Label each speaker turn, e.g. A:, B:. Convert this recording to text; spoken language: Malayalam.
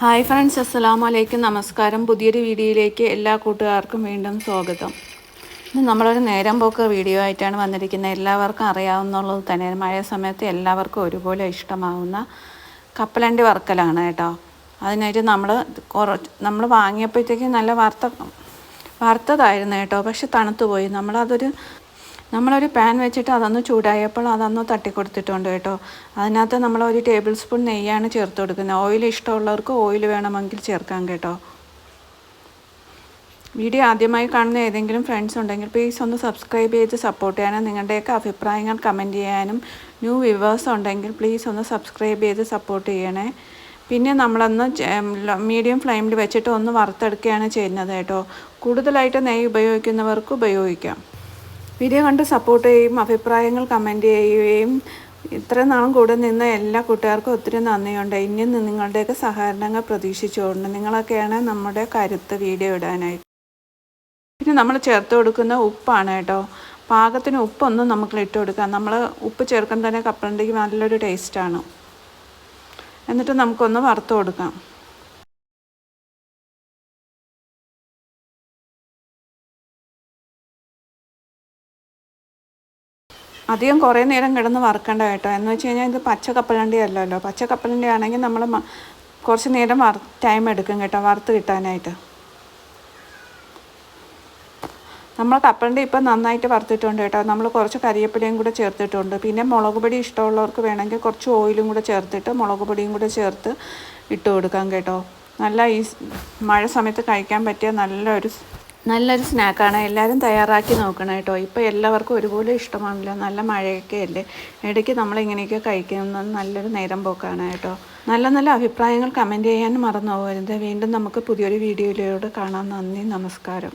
A: ഹായ് ഫ്രണ്ട്സ് അസ്സലാമു വലൈക്കും നമസ്കാരം. പുതിയൊരു വീഡിയോയിലേക്ക് എല്ലാ കൂട്ടുകാർക്കും വീണ്ടും സ്വാഗതം. ഇന്ന് നമ്മളൊരു നേരം പോക്ക് വീഡിയോ ആയിട്ടാണ് വന്നിരിക്കുന്നത്. എല്ലാവർക്കും അറിയാവുന്നുള്ളത് തന്നെ. മഴ സമയത്ത് എല്ലാവർക്കും ഒരുപോലെ ഇഷ്ടമാവുന്ന കപ്പലണ്ടി വർക്കലാണ് കേട്ടോ. അതിനായിട്ട് നമ്മൾ കുറച്ച് നമ്മൾ വാങ്ങിയപ്പോഴത്തേക്കും നല്ല വറുത്ത വറുത്തതായിരുന്നു കേട്ടോ. പക്ഷെ തണുത്തുപോയി. നമ്മളതൊരു നമ്മളൊരു പാൻ വെച്ചിട്ട് അതൊന്ന് ചൂടായപ്പോൾ അതൊന്ന് തട്ടിക്കൊടുത്തിട്ടുണ്ട് കേട്ടോ. അതിനകത്ത് നമ്മൾ ഒരു ടേബിൾ സ്പൂൺ നെയ്യാണ് ചേർത്ത് കൊടുക്കുന്നത്. ഓയിൽ ഇഷ്ടമുള്ളവർക്ക് ഓയിൽ വേണമെങ്കിൽ ചേർക്കാം കേട്ടോ. വീഡിയോ ആദ്യമായി കാണുന്ന ഏതെങ്കിലും ഫ്രണ്ട്സ് ഉണ്ടെങ്കിൽ പ്ലീസ് ഒന്ന് സബ്സ്ക്രൈബ് ചെയ്ത് സപ്പോർട്ട് ചെയ്യാനും നിങ്ങളുടെയൊക്കെ അഭിപ്രായങ്ങൾ കമന്റ് ചെയ്യാനും ന്യൂ വ്യൂവേഴ്സ് ഉണ്ടെങ്കിൽ പ്ലീസ് ഒന്ന് സബ്സ്ക്രൈബ് ചെയ്ത് സപ്പോർട്ട് ചെയ്യണേ. പിന്നെ നമ്മളൊന്ന് മീഡിയം ഫ്ലെയിമിൽ വെച്ചിട്ട് ഒന്ന് വറുത്തെടുക്കുകയാണ് ചെയ്യുന്നത് കേട്ടോ. കൂടുതലായിട്ട് നെയ്യ് ഉപയോഗിക്കുന്നവർക്ക് ഉപയോഗിക്കാം. വീഡിയോ കണ്ട് സപ്പോർട്ട് ചെയ്യുകയും അഭിപ്രായങ്ങൾ കമന്റ് ചെയ്യുകയും ഇത്ര നാളും കൂടെ നിന്ന എല്ലാ കൂട്ടുകാർക്കും ഒത്തിരി നന്ദിയുണ്ട്. ഇനി നിങ്ങളുടെയൊക്കെ സഹകരണങ്ങൾ പ്രതീക്ഷിച്ചുകൊണ്ട് നിങ്ങളൊക്കെയാണ് നമ്മുടെ കരുത്ത് വീഡിയോ ഇടാനായിട്ട്. പിന്നെ നമ്മൾ ചേർത്ത് കൊടുക്കുന്ന ഉപ്പാണ് കേട്ടോ. പാകത്തിന് ഉപ്പൊന്നും നമുക്ക് ഇട്ട് കൊടുക്കാം. നമ്മൾ ഉപ്പ് ചേർക്കാൻ തന്നെ കപ്പലണ്ടിക്ക് നല്ലൊരു ടേസ്റ്റാണ് എന്നിട്ട് നമുക്കൊന്ന് വറുത്ത് കൊടുക്കാം. അധികം കുറേ നേരം കിടന്ന് വറുക്കേണ്ട കേട്ടോ. എന്ന് വെച്ച് കഴിഞ്ഞാൽ ഇത് പച്ച കപ്പലണ്ടി അല്ലല്ലോ പച്ച കപ്പലണ്ടി ആണെങ്കിൽ നമ്മൾ കുറച്ച് നേരം വറ ടൈം എടുക്കും കേട്ടോ വറുത്ത് കിട്ടാനായിട്ട്. നമ്മൾ കപ്പലണ്ടി ഇപ്പം നന്നായിട്ട് വറുത്തിട്ടുണ്ട് കേട്ടോ. നമ്മൾ കുറച്ച് കരിയപ്പിലയും കൂടെ ചേർത്തിട്ടുണ്ട്. പിന്നെ മുളക് പൊടി ഇഷ്ടമുള്ളവർക്ക് വേണമെങ്കിൽ കുറച്ച് ഓയിലും കൂടെ ചേർത്തിട്ട് മുളക് പൊടിയും കൂടെ ചേർത്ത് ഇട്ട് കൊടുക്കാം കേട്ടോ. നല്ല ഈ മഴ സമയത്ത് കഴിക്കാൻ പറ്റിയ നല്ലൊരു നല്ലൊരു സ്നാക്കാണ്. എല്ലാവരും തയ്യാറാക്കി നോക്കണം കേട്ടോ. ഇപ്പോൾ എല്ലാവർക്കും ഒരുപോലെ ഇഷ്ടമാണല്ലോ. നല്ല മഴയൊക്കെ അല്ലേ? ഇടയ്ക്ക് നമ്മളിങ്ങനെയൊക്കെ കഴിക്കുന്നത് നല്ലൊരു നേരം പോക്കാണ് കേട്ടോ. നല്ല നല്ല അഭിപ്രായങ്ങൾ കമന്റ് ചെയ്യാൻ മറന്നു പോകരുത്. വീണ്ടും നമുക്ക് പുതിയൊരു വീഡിയോയിലൂടെ കാണാം. നന്ദി നമസ്കാരം.